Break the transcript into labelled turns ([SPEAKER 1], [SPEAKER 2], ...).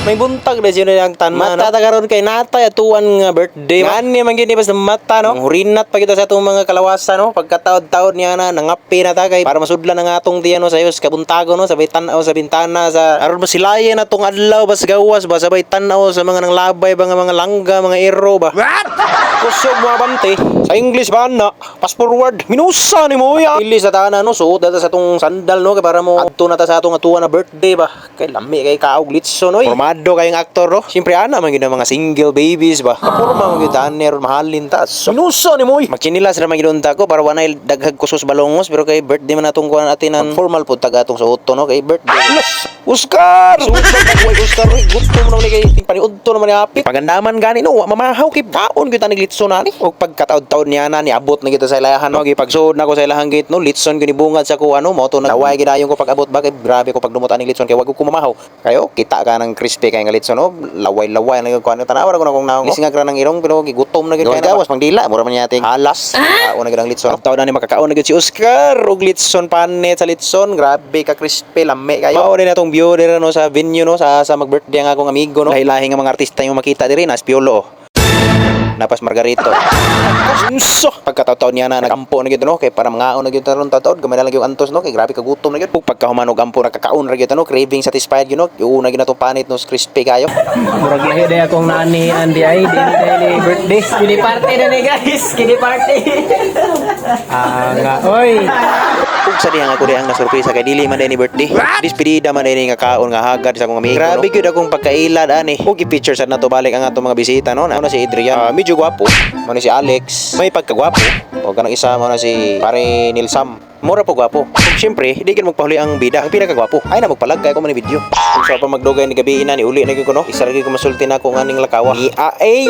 [SPEAKER 1] May buntag na siya ang tan mata ta karon kay natay atuan nga birthday. Ngani man gini basta mata no. Hurinat pa kita sa atong mga kalawasan no. Pagkataod-taod niya na nangapi na ta kay para masudlan ang atong tiyan no sa sa kabuntago no sabay tan-aw sa bintana sa aron masilayan atong adlaw bas gawas ba sabay tan-aw sa mga nang labay ba nga mga langga mga ero ba. What? Kusog mga bante. Sa English ba na? Pass forward. Minusa ni mo ya. Ili sa tana no suot data sa atong sandal no kay para mo adto na ta sa atong atuan na birthday ba. Kay lami kay kaog litso no. Formado kayong aktor no. Siyempre ana man gyud mga single babies ba. Kapurma man gyud taner mahalin ta. So, minusa ni mo. Makinilas ra man gyud unta ko para wanay daghag kusos balongos pero kay birthday man atong kuan atinan formal pud tag atong suoto no kay birthday. Oscar! Suot ba Oscar? Uy, Gusto mo naman ni kay paniudto naman ni Apit. Pagandaman gani no, mamahaw kay kaon gyud tanig litso na ni. Og pagkataod-taod niya na ni abot na kita sa ilahan no. Gipagsuod na ko sa ilahang gate no, litson gyud ni bungad sa ko ano, mo to naway gidayon ko pag abot ba kay grabe ko pag dumot aning litson kay wag ko mamahaw. Kayo kita ka ng crispy kay nga litson no, laway-laway na kuan tanawa ko na kung naong. Lisingag ra ng irong pero gigutom na gyud kay gawas pang dila, mura man yating alas. Kaon na gyud ang litson. Taon na ni makakaon na gyud si Oscar og litson panet sa litson, grabe ka crispy lami kayo. Mao din atong view dira no sa venue no sa sa mag-birthday ang akong amigo no. Lahi-lahi nga mga artista yung makita diri na Piolo. oh. Napas Margarito. Unso. Pagkataon niya na nagampo na gyud no kay para mangaon na gyud taron taon gamay na lang yung antos no kay grabe ka gutom na gyud. Pug pagkahuman og ampo nakakaon ra gyud no craving satisfied gyud no. Yung una gyud natong panit no crispy kayo.
[SPEAKER 2] Murag lahi day akong naani andi ay dili daily birthday. Kini party na ni guys, kini party. ah nga, oy.
[SPEAKER 1] Sa diha nga ako dihang nasurpresa kay dili man day ni birthday. Dispedida man day ni nga kaon nga hagad sa akong amigo. Grabe gyud akong pagkailad ani. Ug i-picture sad nato balik ang atong mga bisita no. Ano si Adrian, Ah, medyo gwapo. Ni si Alex. May pagkagwapo. O kanang isa mo na si pare Nilsam. Mura po gwapo. Ug syempre, hindi kan magpahuli ang bida. Ang pinakagwapo. Ay na magpalag kay ko man video. Ug sa pa magdugay ni gabi ina ni uli na gyud ko no. Isa ra gyud ko masulti na ako nga ning lakawa. Ni ay.